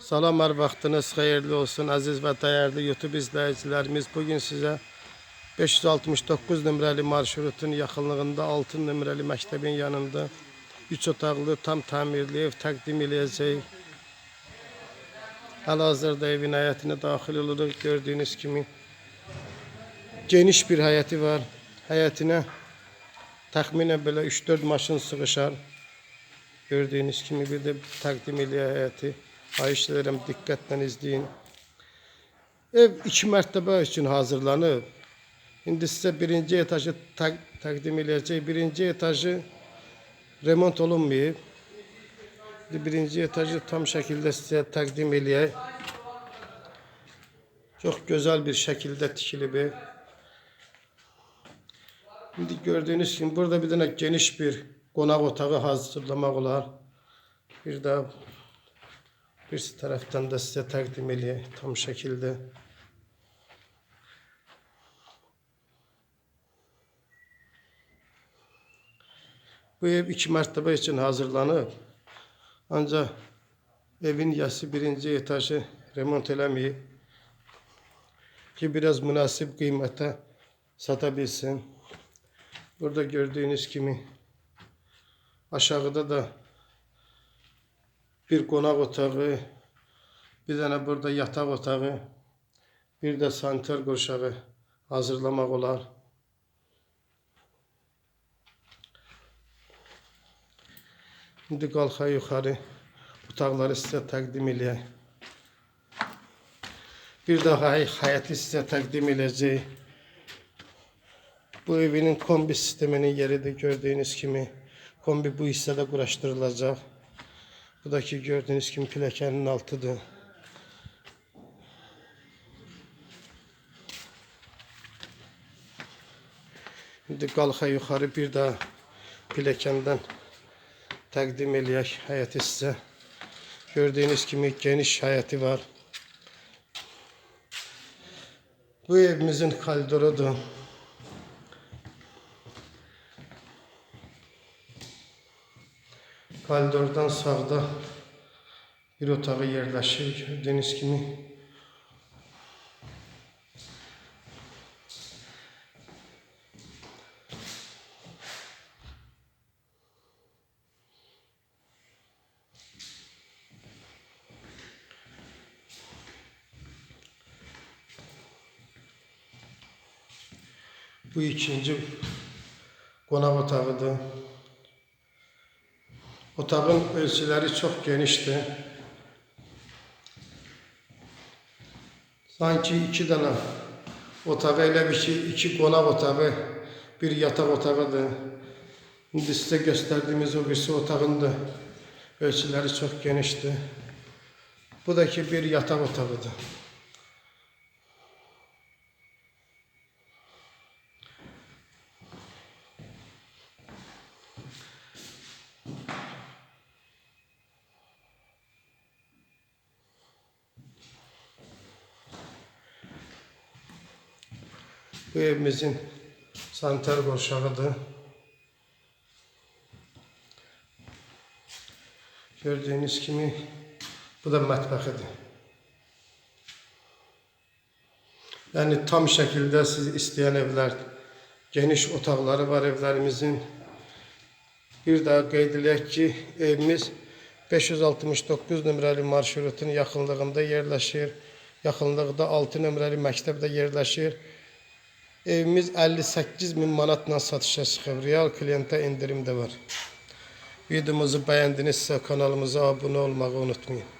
Salam hər vaxtınız xeyirli olsun əziz və dəyərli YouTube izləyicilərimiz. Bugün sizə 569 nömrəli marşrutun yaxınlığında 6 nömrəli məktəbin yanında 3 otaqlı tam təmirli ev təqdim eləyəcəyik. Hal-hazırda evin həyətinə daxil oluruq. Gördüyünüz kimi geniş bir həyəti var. Həyətinə təxminən belə 3-4 maşın sığışar. Gördüyünüz kimi bir de təqdim eləyək həyəti. Xahiş edirəm diqqətlə izləyin. Ev iki mərtəbə üçün hazırlanıb. İndi sizə birinci etajı təq təqdim eləyəcək. Birinci etajı remont olunmayıb. İndi birinci etajı tam şəkildə sizə təqdim eləyək. Çox gözəl bir şəkildə tikilib ev. İndi gördüyünüz kimi burada bir dənə geniş bir qonaq otağı hazırlamaq olar. Bir də bir tərəfdən də sizə təqdim eləyək tam şəkildə. Bu ev iki mərtəbə üçün hazırlanıb. Ancaq evin yəsi birinci etajı remont eləməyib. Ki biraz münasib qiymətə sata bilsin. Burada gördüyünüz kimi aşağıda da bir qonaq otağı, bir dənə burada yataq otağı, bir də sanitar qurşağı hazırlamaq olar. İndi qalxaq yuxarı otaqları sizə təqdim eləyək. Bir daha həyəti sizə təqdim eləyəcək. Bu evinin kombi sisteminin yeridir gördüyünüz kimi. Kombi bu hissədə quraşdırılacaq. Bu da ki gördüğünüz gibi plakenin altıdır. Şimdi qalxa yuxarı bir daha piləkəndən təqdim eləyək həyəti sizə. Gördüyünüz kimi geniş həyəti var. Bu evimizin koridorudur. Koridordan sağda bir otağı yerləşir. Gördüyünüz kimi. Bu ikinci qonaq otağıdır. Otağın ölçüleri çok genişti. Sanki iki tane otağı elə bir ki, iki qonaq otağı, bir yataq otağıdır. İndi sizə göstərdiyimiz o birisi otağın da ölçüləri çox genişdir. Bu da ki, bir yataq otağıdır. Bu evimizin saniter qurşağıdır. Gördüğünüz kimi bu da mətbəxidir. Yəni tam şəkildə siz istəyən evlər, geniş otaqları var evlərimizin. Bir daha qeyd ki, evimiz 569 nömrəli marşrutun yaxınlığında yerləşir. Yaxınlıqda 6 nömrəli məktəbdə yerləşir. Evimiz 58 bin manatla satışa çıxıb. Real kliyentə indirim də var. Videomuzu bəyəndinizsə kanalımıza abunə olmağı unutmayın.